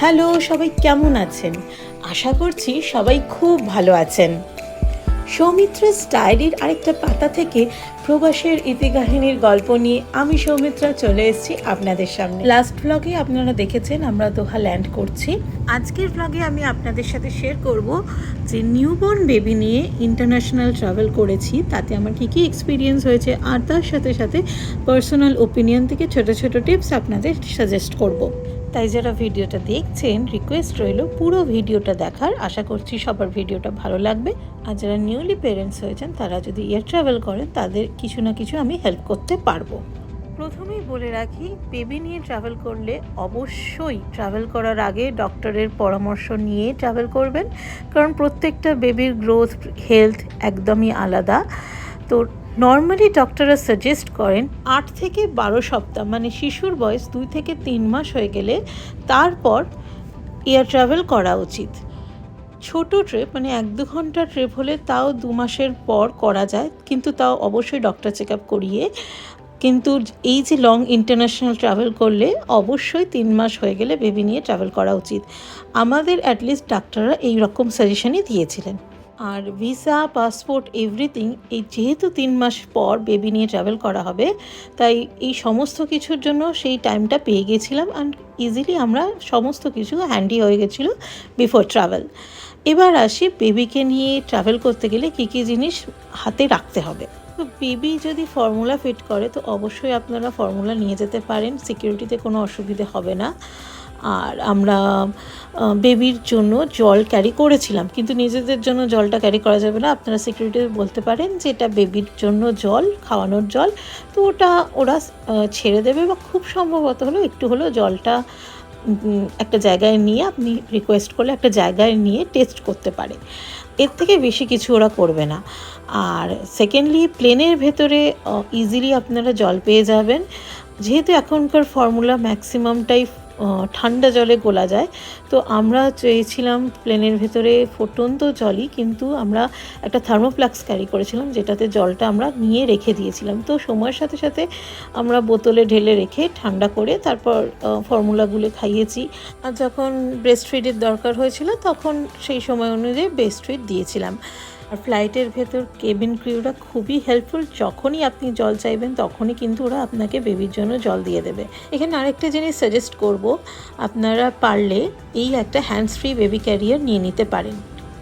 Hello, সবাই কেমন আছেন? আশা করছি সবাই খুব ভালো আছেন। সৌমিত্রা স্টাইলির আরেকটা পাতা থেকে প্রবাসের ইতিকাহিনীর গল্প নিয়ে আমি সৌমিত্রা চলে এসেছি আপনাদের সামনে। লাস্ট ব্লগে আপনারা দেখেছেন, আমরা দোহা ল্যান্ড করছি। আজকের ব্লগে আমি আপনাদের সাথে শেয়ার করব যে নিউবর্ন বেবি নিয়ে ইন্টারন্যাশনাল ট্রাভেল করেছি। তাতে আমার কী কী এক্সপিরিয়েন্স হয়েছে আর তার সাথে সাথে পার্সোনাল ওপিনিয়ন থেকে ছোট ছোট টিপস আপনাদের সাজেস্ট করব। তাই যারা ভিডিওটা দেখছেন রিকোয়েস্ট রইল পুরো ভিডিওটা দেখার। আশা করছি সবার ভিডিওটা ভালো লাগবে। আর যারা নিউলি পেরেন্টস হয়েছেন, তারা যদি এয়ার ট্রাভেল করেন, তাদের কিছু না কিছু আমি হেল্প করতে পারব। প্রথমেই বলে রাখি বেবি নিয়ে ট্রাভেল করলে অবশ্যই ট্রাভেল করার আগে ডক্টরের পরামর্শ নিয়ে ট্রাভেল করবেন। কারণ প্রত্যেকটা বেবির গ্রোথ হেলথ একদমই আলাদা। তো নর্মালি ডক্টররা সাজেস্ট করেন আট থেকে বারো সপ্তাহ মানে শিশুর বয়স দুই থেকে তিন মাস হয়ে গেলে তারপর এয়ার ট্রাভেল করা উচিত। ছোট ট্রিপ মানে এক দু ঘণ্টা ট্রিপ হলে তাও দু মাসের পর করা যায়, কিন্তু তাও অবশ্যই ডক্টর চেক আপ করিয়ে, কিন্তু এই যে লং ইন্টারন্যাশনাল ট্রাভেল করলে অবশ্যই তিন মাস হয়ে গেলে বেবি নিয়ে ট্রাভেল করা উচিত। আমাদের অ্যাটলিস্ট ডাক্তাররা এই রকম সাজেশনই দিয়েছিলেন। আর ভিসা, পাসপোর্ট, এভরিথিং, এই যেহেতু তিন মাস পর বেবি নিয়ে ট্রাভেল করা হবে, তাই এই সমস্ত কিছুর জন্য সেই টাইমটা পেয়ে গেছিলাম অ্যান্ড ইজিলি আমরা সমস্ত কিছু হ্যান্ডি হয়ে গেছিল বিফোর ট্রাভেল এবার আসি বেবিকে নিয়ে ট্রাভেল করতে গেলে কী কী জিনিস হাতে রাখতে হবে? তো বেবি যদি ফর্মুলা ফিট করে, তো অবশ্যই আপনারা ফর্মুলা নিয়ে যেতে পারেন সিকিউরিটিতে কোনো অসুবিধে হবে না। আর আমরা বেবির জন্য জল ক্যারি করেছিলাম। কিন্তু নিজেদের জন্য জলটা ক্যারি করা যাবে না। আপনারা সিকিউরিটি বলতে পারেন যে এটা বেবির জন্য জল, খাওয়ানোর জল। তো ওটা ওরা ছেড়ে দেবে বা খুব সম্ভবত হলো একটু হলেও জলটা একটা জায়গায় নিয়ে আপনি রিকোয়েস্ট করলে একটা জায়গায় নিয়ে টেস্ট করতে পারে। এর থেকে বেশি কিছু ওরা করবে না। আর সেকেন্ডলি প্লেনের ভেতরে ইজিলি আপনারা জল পেয়ে যাবেন। যেহেতু এখনকার ফর্মুলা ম্যাক্সিমামটাই ঠান্ডা জলে গোলা যায়। তো আমরা চেয়েছিলাম প্লেনের ভেতরে ফুটন্ত জলই, কিন্তু আমরা একটা থার্মোফ্লাক্স ক্যারি করেছিলাম, যেটাতে জলটা আমরা নিয়ে রেখে দিয়েছিলাম। তো সময়ের সাথে সাথে আমরা বোতলে ঢেলে রেখে ঠান্ডা করে তারপর ফর্মুলাগুলো খাইয়েছি। আর যখন ব্রেস্ট ফিডের দরকার হয়েছিল, তখন সেই সময় অনুযায়ী ব্রেস্ট ফিড দিয়েছিলাম। আর ফ্লাইটের ভেতর কেবিন ক্রিউরা খুবই হেল্পফুল যখনই আপনি জল চাইবেন, তখনই কিন্তু ওরা আপনাকে বেবির জন্য জল দিয়ে দেবে। এখানে আরেকটা জিনিস সাজেস্ট করব, আপনারা পারলে এই একটা হ্যান্ডস ফ্রি বেবি ক্যারিয়ার নিয়ে নিতে পারেন।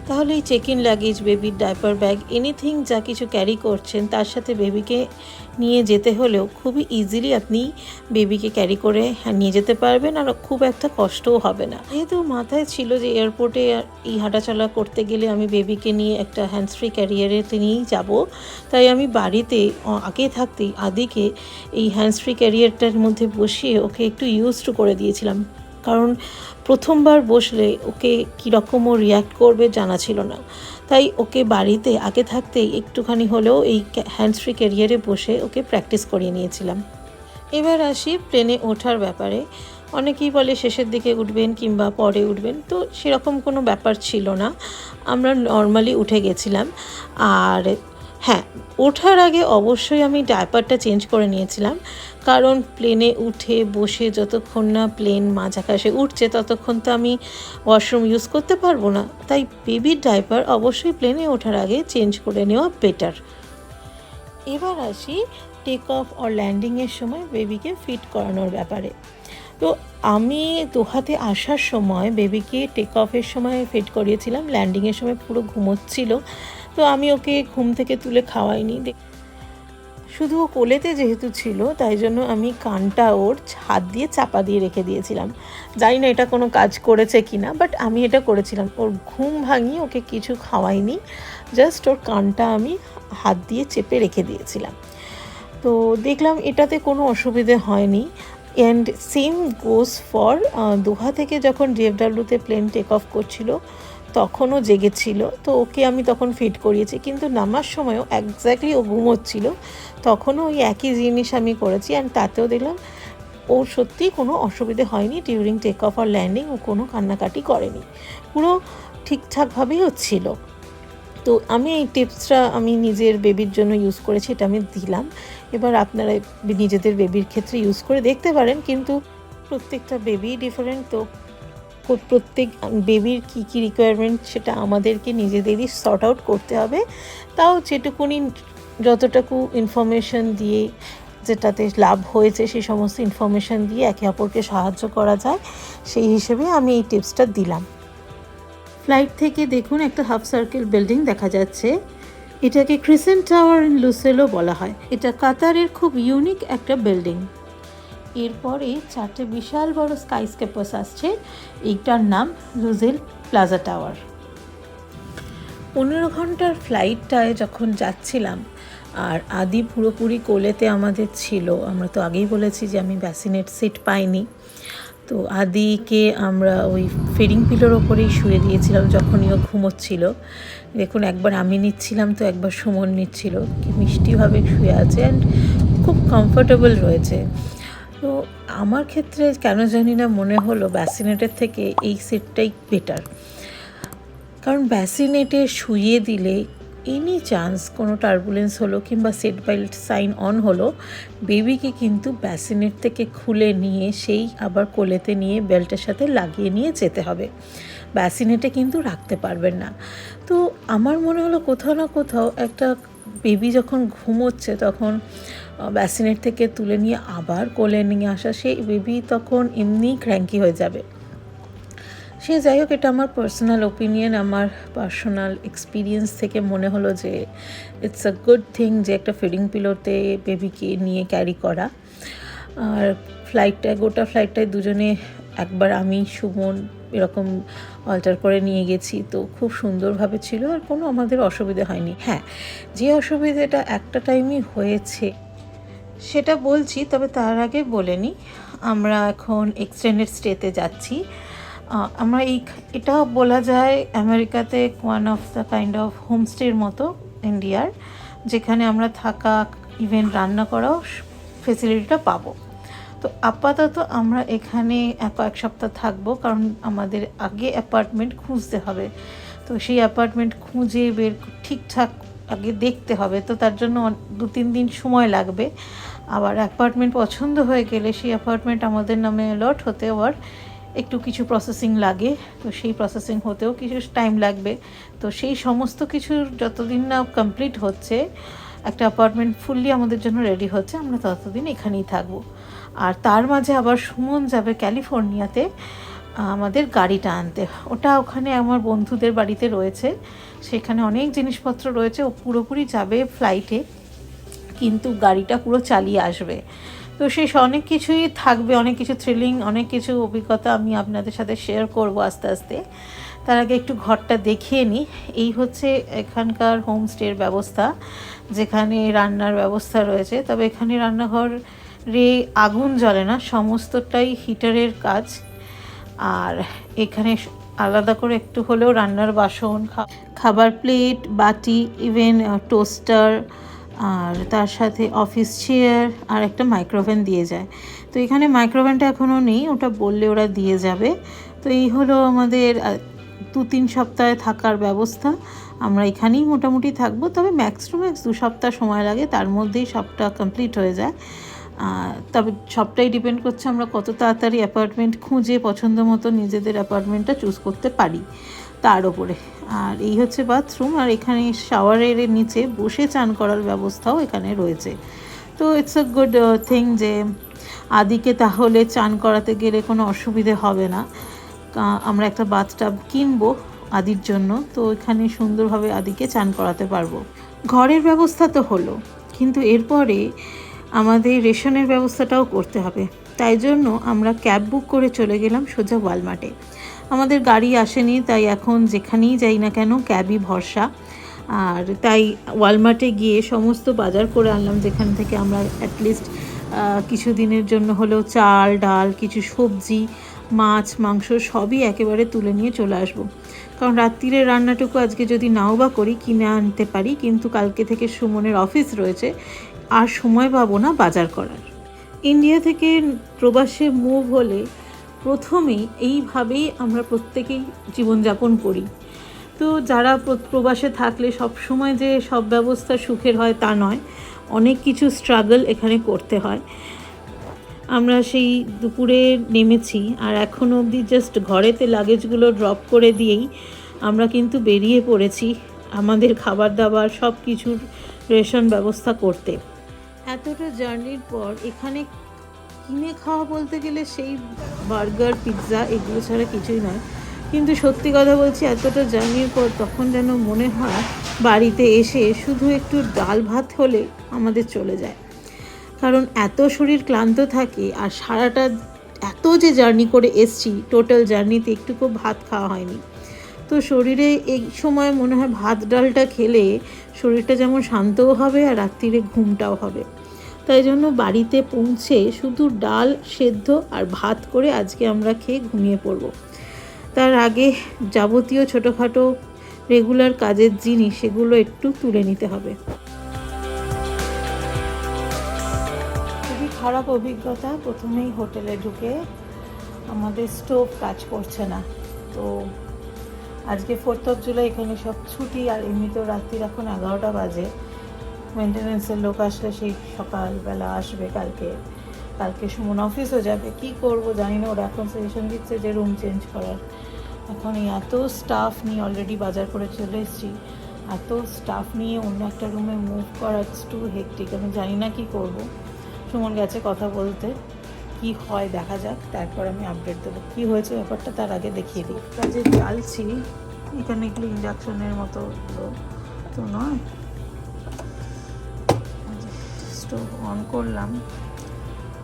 তাহলে এই চেক ইন লাগেজ বেবির ডাইপার ব্যাগ এনিথিং যা কিছু ক্যারি করছেন তার সাথে বেবিকে নিয়ে যেতে হলেও খুবই ইজিলি আপনি বেবিকে ক্যারি করে হ্যাঁ, নিয়ে যেতে পারবেন আর খুব একটা কষ্টও হবে না। যেহেতু মাথায় ছিল যে এয়ারপোর্টে এই হাঁটাচলা করতে গেলে আমি বেবিকে নিয়ে একটা হ্যান্ডস ফ্রি ক্যারিয়ারে নিয়েই যাব তাই আমি বাড়িতে আগে থাকতেই আদিকে এই হ্যান্ডস ফ্রি ক্যারিয়ারটার মধ্যে বসিয়ে ওকে একটু ইউজ টু করে দিয়েছিলাম। কারণ প্রথমবার বসলে ওকে কীরকম ও রিয়াক্ট করবে জানা ছিল না। তাই ওকে বাড়িতে আগে থাকতেই একটুখানি হলেও এই হ্যান্ডস ফ্রি ক্যারিয়ারে বসে ওকে প্র্যাকটিস করিয়ে নিয়েছিলাম। এবার আসি প্লেনে ওঠার ব্যাপারে। অনেকেই বলে শেষের দিকে উঠবেন কিংবা পরে উঠবেন, তো সেরকম কোনো ব্যাপার ছিল না। আমরা নর্মালি উঠে গেছিলাম। আর হ্যাঁ ওঠার আগে অবশ্যই আমি ডায়পারটা চেঞ্জ করে নিয়েছিলাম। কারণ প্লেনে উঠে বসে যতক্ষণ না প্লেন মাঝ আকাশে উঠছে ততক্ষণ তো আমি ওয়াশরুম ইউজ করতে পারব না। তাই বেবির ডাইপার অবশ্যই প্লেনে ওঠার আগে চেঞ্জ করে নেওয়া বেটার। এবার আসি টেক অফ অর ল্যান্ডিংয়ের সময় বেবিকে ফিট করানোর ব্যাপারে। তো আমি দোহাতে আসার সময় বেবিকে টেক অফের সময় ফিট করিয়েছিলাম। ল্যান্ডিংয়ের সময় পুরো ঘুমোচ্ছিল। তো আমি ওকে ঘুম থেকে তুলে খাওয়াইনি। শুধু ও কোলেতে যেহেতু ছিল, তাই জন্য আমি কানটা ওর হাত দিয়ে চাপা দিয়ে রেখে দিয়েছিলাম। জানি না এটা কোনো কাজ করেছে কি না বাট আমি এটা করেছিলাম। ওর ঘুম ভাঙিয়ে ওকে কিছু খাওয়াইনি জাস্ট ওর কানটা আমি হাত দিয়ে চেপে রেখে দিয়েছিলাম। তো দেখলাম এটাতে কোনো অসুবিধে হয়নি and same goes for Doha থেকে যখন ডিএফডাব্লিউতে প্লেন টেক অফ করছিল তখনও জেগেছিল, তো ওকে আমি তখন ফিট করিয়েছি। কিন্তু নামার সময়ও একজ্যাক্টলি ও ঘুমোচ্ছিল। তখনও ওই একই জিনিস আমি করেছি অ্যান্ড তাতেও দেখলাম ওর সত্যিই কোনো অসুবিধে হয়নি ডিউরিং টেক অফ আর ল্যান্ডিং ও কোনো কান্নাকাটি করেনি। পুরো ঠিকঠাকভাবেই হচ্ছিল তো আমি এই টিপসটা আমি নিজের বেবির জন্য ইউজ করেছি, এটা আমি দিলাম। এবার আপনারা নিজেদের বেবির ক্ষেত্রে ইউজ করে দেখতে পারেন, কিন্তু প্রত্যেকটা বেবি ডিফারেন্ট তো। প্রত্যেক বেবির কী কী রিকোয়ারমেন্ট সেটা আমাদেরকে নিজেদেরই সর্ট আউট করতে হবে। তাও যেটুকুনি যতটুকু ইনফরমেশন দিয়ে যেটাতে লাভ হয়েছে সেই সমস্ত ইনফরমেশন দিয়ে একে অপরকে সাহায্য করা যায়, সেই হিসেবে আমি এই টিপসটা দিলাম। ফ্লাইট থেকে দেখুন একটা হাফ সার্কেল বিল্ডিং দেখা যাচ্ছে। এটাকে ক্রিসেন্ট টাওয়ার লুসেলো বলা হয়। এটা কাতারের খুব ইউনিক একটা বিল্ডিং এরপরে চারটে বিশাল বড় স্কাই স্কেপার্স আসছে। এইটার নাম লুজেল প্লাজা টাওয়ার পনেরো ঘণ্টার ফ্লাইটটায় যখন যাচ্ছিলাম, আর আদি পুরোপুরি কোলেতে আমাদের ছিল, আমরা তো আগেই বলেছি যে আমি ব্যাসিনেট সিট পাইনি। তো আদিকে আমরা ওই ফেরিং পিলোর ওপরেই শুয়ে দিয়েছিলাম যখনই ও ঘুমোচ্ছিল। দেখুন, একবার আমি নিচ্ছিলাম তো একবার সুমন নিচ্ছিল। কি মিষ্টিভাবে শুয়ে আছে অ্যান্ড খুব কমফোর্টেবল রয়েছে। তো আমার ক্ষেত্রে কেন জানি না মনে হলো ব্যাসিনেটের থেকে এই সেটটাই বেটার কারণ ব্যাসিনেটে শুয়ে দিলে এনি চান্স কোনো টার্বুলেন্স হলো কিংবা সেট বেল্ট সাইন অন হলো বেবিকে কিন্তু ব্যাসিনেট থেকে খুলে নিয়ে সেই আবার কোলেতে নিয়ে বেল্টের সাথে লাগিয়ে নিয়ে যেতে হবে। ব্যাসিনেটে কিন্তু রাখতে পারবেন না। তো আমার মনে হলো কোথাও না কোথাও একটা বেবি যখন ঘুমোচ্ছে তখন ব্যাসিনেট থেকে তুলে নিয়ে আবার কোলে নিয়ে আসা, সেই বেবি তখন এমনিই ক্র্যাঙ্কি হয়ে যাবে। সে যাই হোক, এটা আমার পার্সোনাল ওপিনিয়ন আমার পার্সোনাল এক্সপিরিয়েন্স থেকে মনে হলো যে ইটস আ গুড থিং যে একটা ফিডিং পিলোতে বেবিকে নিয়ে ক্যারি করা। আর ফ্লাইটটায় গোটা ফ্লাইটটায় দুজনে একবার আমি, সুমন এরকম অল্টার করে নিয়ে গেছি। তো খুব সুন্দরভাবে ছিল আর কোনো আমাদের অসুবিধা হয়নি। হ্যাঁ যে অসুবিধাটা একটা টাইমই হয়েছে সেটা বলছি, তবে তার আগে বলে নিই আমরা এখন এক্সটেন্ডেড স্টেতে যাচ্ছি। আমরা এই এটা বলা যায় আমেরিকাতে one of the kind of হোমস্টের মতো ইন্ডিয়ার যেখানে আমরা থাকা ইভেন রান্না করাও ফেসিলিটিটা পাবো। তো আপাতত আমরা এখানে এক, কয়েক সপ্তাহ থাকব, কারণ আমাদের আগে অ্যাপার্টমেন্ট খুঁজতে হবে। তো সেই অ্যাপার্টমেন্ট খুঁজে বের ঠিকঠাক আগে দেখতে হবে, তো তার জন্য দু তিন দিন সময় লাগবে। আবার অ্যাপার্টমেন্ট পছন্দ হয়ে গেলে সেই অ্যাপার্টমেন্ট আমাদের নামে লট হতে আবার একটু কিছু প্রসেসিং লাগে, তো সেই প্রসেসিং হতেও কিছু টাইম লাগবে। তো সেই সমস্ত কিছু যতদিন না কমপ্লিট হচ্ছে, একটা অ্যাপার্টমেন্ট ফুললি আমাদের জন্য রেডি হচ্ছে, আমরা ততদিন এখানেই থাকব। আর তার মাঝে আবার সুমন যাবে ক্যালিফোর্নিয়াতে আমাদের গাড়িটা আনতে। ওটা ওখানে আমার বন্ধুদের বাড়িতে রয়েছে। সেখানে অনেক জিনিসপত্র রয়েছে। ও পুরোপুরি যাবে ফ্লাইটে কিন্তু গাড়িটা পুরো চালিয়ে আসবে। তো শেষ অনেক কিছুই থাকবে, অনেক কিছু থ্রিলিং অনেক কিছু অভিজ্ঞতা আমি আপনাদের সাথে শেয়ার করব আস্তে আস্তে। তার আগে একটু ঘরটা দেখিয়ে নিই এই হচ্ছে এখানকার হোমস্টের ব্যবস্থা, যেখানে রান্নার ব্যবস্থা রয়েছে। তবে এখানে রান্নাঘর রে আগুন জ্বলে না, সমস্তটাই হিটারের কাজ। আর এখানে আলাদা করে একটু হলেও রান্নার বাসন খাবার প্লেট, বাটি ইভেন টোস্টার আর তার সাথে অফিস চেয়ার আর একটা মাইক্রোওভেন দিয়ে যায়। তো এখানে মাইক্রোওভেনটা এখনও নেই, ওটা বললে ওরা দিয়ে যাবে। তো এই হলো আমাদের দু তিন সপ্তাহে থাকার ব্যবস্থা। আমরা এখানেই মোটামুটি থাকব, তবে ম্যাক্স টু ম্যাক্স দু সপ্তাহ সময় লাগে, তার মধ্যেই সবটা কমপ্লিট হয়ে যায়। তবে সবটাই ডিপেন্ড করছে আমরা কত তাড়াতাড়ি অ্যাপার্টমেন্ট খুঁজে পছন্দ মতো নিজেদের অ্যাপার্টমেন্টটা চুজ করতে পারি তার ওপরে আর এই হচ্ছে বাথরুম আর এখানে শাওয়ারের নিচে বসে চান করার ব্যবস্থাও এখানে রয়েছে। তো ইটস আ গুড থিং যে আদিকে তাহলে চান করাতে গেলে কোনো অসুবিধে হবে না। আমরা একটা বাথটাব কিনবো আদির জন্য, তো এখানে সুন্দরভাবে আদিকে চান করাতে পারব। ঘরের ব্যবস্থা তো হলো, কিন্তু এরপরে আমাদের রেশনের ব্যবস্থাটাও করতে হবে। তাই জন্য আমরা ক্যাব বুক করে চলে গেলাম সোজা ওয়ালমার্টে। আমাদের গাড়ি আসেনি, তাই এখন যেখানেই যাই না কেন ক্যাবই ভরসা। আর তাই ওয়ালমার্টে গিয়ে সমস্ত বাজার করে আনলাম, যেখান থেকে আমরা অ্যাটলিস্ট কিছু দিনের জন্য হলেও চাল, ডাল, কিছু সবজি, মাছ, মাংস সবই একেবারে তুলে নিয়ে চলে আসব। কারণ রাত্রিরের রান্নাটুকু আজকে যদি নাও বা করি, কিনে আনতে পারি, কিন্তু কালকে থেকে সুমনের অফিস রয়েছে আর সময় পাবো না বাজার করার। ইন্ডিয়া থেকে প্রবাসে মুভ হলে প্রথমেই এইভাবেই আমরা প্রত্যেকেই জীবনযাপন করি। তো যারা প্রবাসে থাকলে সব সময় যে সব ব্যবস্থা সুখের হয় তা নয়, অনেক কিছু স্ট্রাগল এখানে করতে হয়। আমরা সেই দুপুরে নেমেছি আর এখনও অবধি জাস্ট ঘরেতে লাগেজগুলো ড্রপ করে দিয়েই আমরা কিন্তু বেরিয়ে পড়েছি আমাদের খাবার দাবার সব কিছুর রেশন ব্যবস্থা করতে। এতটা জার্নির পর এখানে কিনে খাওয়া বলতে গেলে সেই বার্গার, পিৎজা এগুলো ছাড়া কিছুই নয়। কিন্তু সত্যি কথা বলছি, এতটা জার্নির পর তখন যেন মনে হয় বাড়িতে এসে শুধু একটু ডাল ভাত হলে আমাদের চলে যায়। কারণ এত শরীর ক্লান্ত থাকে আর সারাটা এত যে জার্নি করে এসছি, টোটাল জার্নিতে একটুকু ভাত খাওয়া হয়নি। তো শরীরে এই সময় মনে হয় ভাত, ডালটা খেলে শরীরটা যেমন শান্তও হবে আর রাত্রিরে ঘুমটাও হবে। তাই জন্য বাড়িতে পৌঁছে শুধু ডাল সেদ্ধ আর ভাত করে আজকে আমরা খেয়ে ঘুমিয়ে পড়ব। তার আগে যাবতীয় ছোটোখাটো রেগুলার কাজের জিনিস সেগুলো একটু তুলে নিতে হবে। খুবই খারাপ অভিজ্ঞতা প্রথমেই হোটেলে ঢুকে আমাদের স্টোভ কাজ করছে না। তো আজকে ফোর্থ অফ জুলাই এখানে সব ছুটি আর এমনিতেও রাত্রির এখন এগারোটা বাজে। মেনটেন্যান্সের লোক আসলে সেই সকালবেলা আসবে কালকে। কালকে সুমন অফিসও যাবে। কি করব জানি না, ওরা এখন সাজেশন দিচ্ছে যে রুম চেঞ্জ করার। এখন এত স্টাফ নিয়ে অলরেডি বাজার করে চলে এসেছি। এত স্টাফ নিয়ে অন্য একটা রুমে মুভ করা ইটস টু হেকটিক আমি জানি না কি করব। সুমন গেছে কথা বলতে। কি হয় দেখা যাক, তারপর আমি আপডেট দেবো। কি হয়েছে ব্যাপারটা তার আগে দেখিয়ে দিই। কাজে জ্বালছি, এখানে এগুলো ইন্ডাকশনের মতো তো নয়। স্টোভ অন করলাম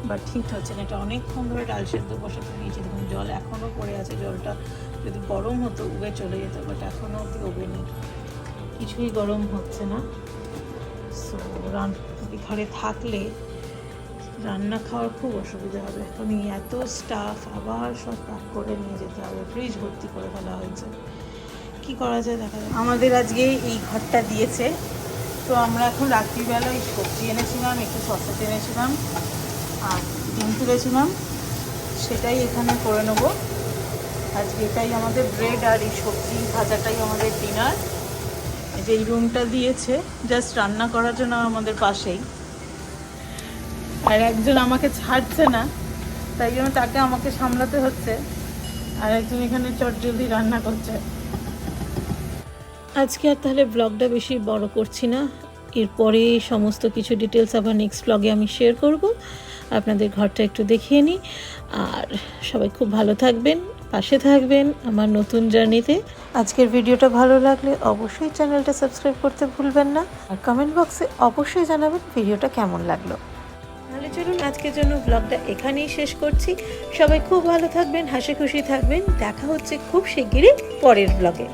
বাট হিট হচ্ছে না। এটা অনেকক্ষণ ধরে ডাল সেদ্ধ বসাতে দিয়েছি দেখুন জল এখনও পড়ে আছে জলটা যদি গরম হতো উবে চলে যেত বাট এখনও অব্দি ওবে নেই কিছুই গরম হচ্ছে না। সো রান ঘরে থাকলে রান্না খাওয়ার খুব অসুবিধা হবে। এখন এত স্টাফ আবার সব প্যাক করে নিয়ে যেতে হবে ফ্রিজ ভর্তি করে ফেলা হয়েছে। কি করা যায় দেখা যায় আমাদের আজকে এই ঘরটা দিয়েছে। তো আমরা এখন রাত্রিবেলায় সবজি এনেছিলাম, একটু সসেজ এনেছিলাম আর ডিম তুলেছিলাম। সেটাই এখানে করে নেব। আজকে এটাই আমাদের ব্রেড আর এই সবজি ভাজাটাই আমাদের ডিনার এই যে এই রুমটা দিয়েছে জাস্ট রান্না করার জন্য আমাদের পাশেই। আর একজন আমাকে ছাড়ছে না, তাই জন্য তাকে আমাকে সামলাতে হচ্ছে। আর একজন এখানে চটজলদি রান্না করছে। আজকে আর তাহলে ব্লগটা বেশি বড় করছি না। এরপরে সমস্ত কিছু ডিটেলস আবার নেক্সট ব্লগে আমি শেয়ার করব। আপনাদের ঘরটা একটু দেখিয়ে নিই। আর সবাই খুব ভালো থাকবেন, পাশে থাকবেন আমার নতুন জার্নিতে আজকের ভিডিওটা ভালো লাগলে অবশ্যই চ্যানেলটা সাবস্ক্রাইব করতে ভুলবেন না। আর কমেন্ট বক্সে অবশ্যই জানাবেন ভিডিওটা কেমন লাগল। তাহলে চলুন আজকের জন্য ব্লগটা এখানেই শেষ করছি। সবাই খুব ভালো থাকবেন হাসি খুশি থাকবেন। দেখা হচ্ছে খুব শিগগিরই পরের ব্লগে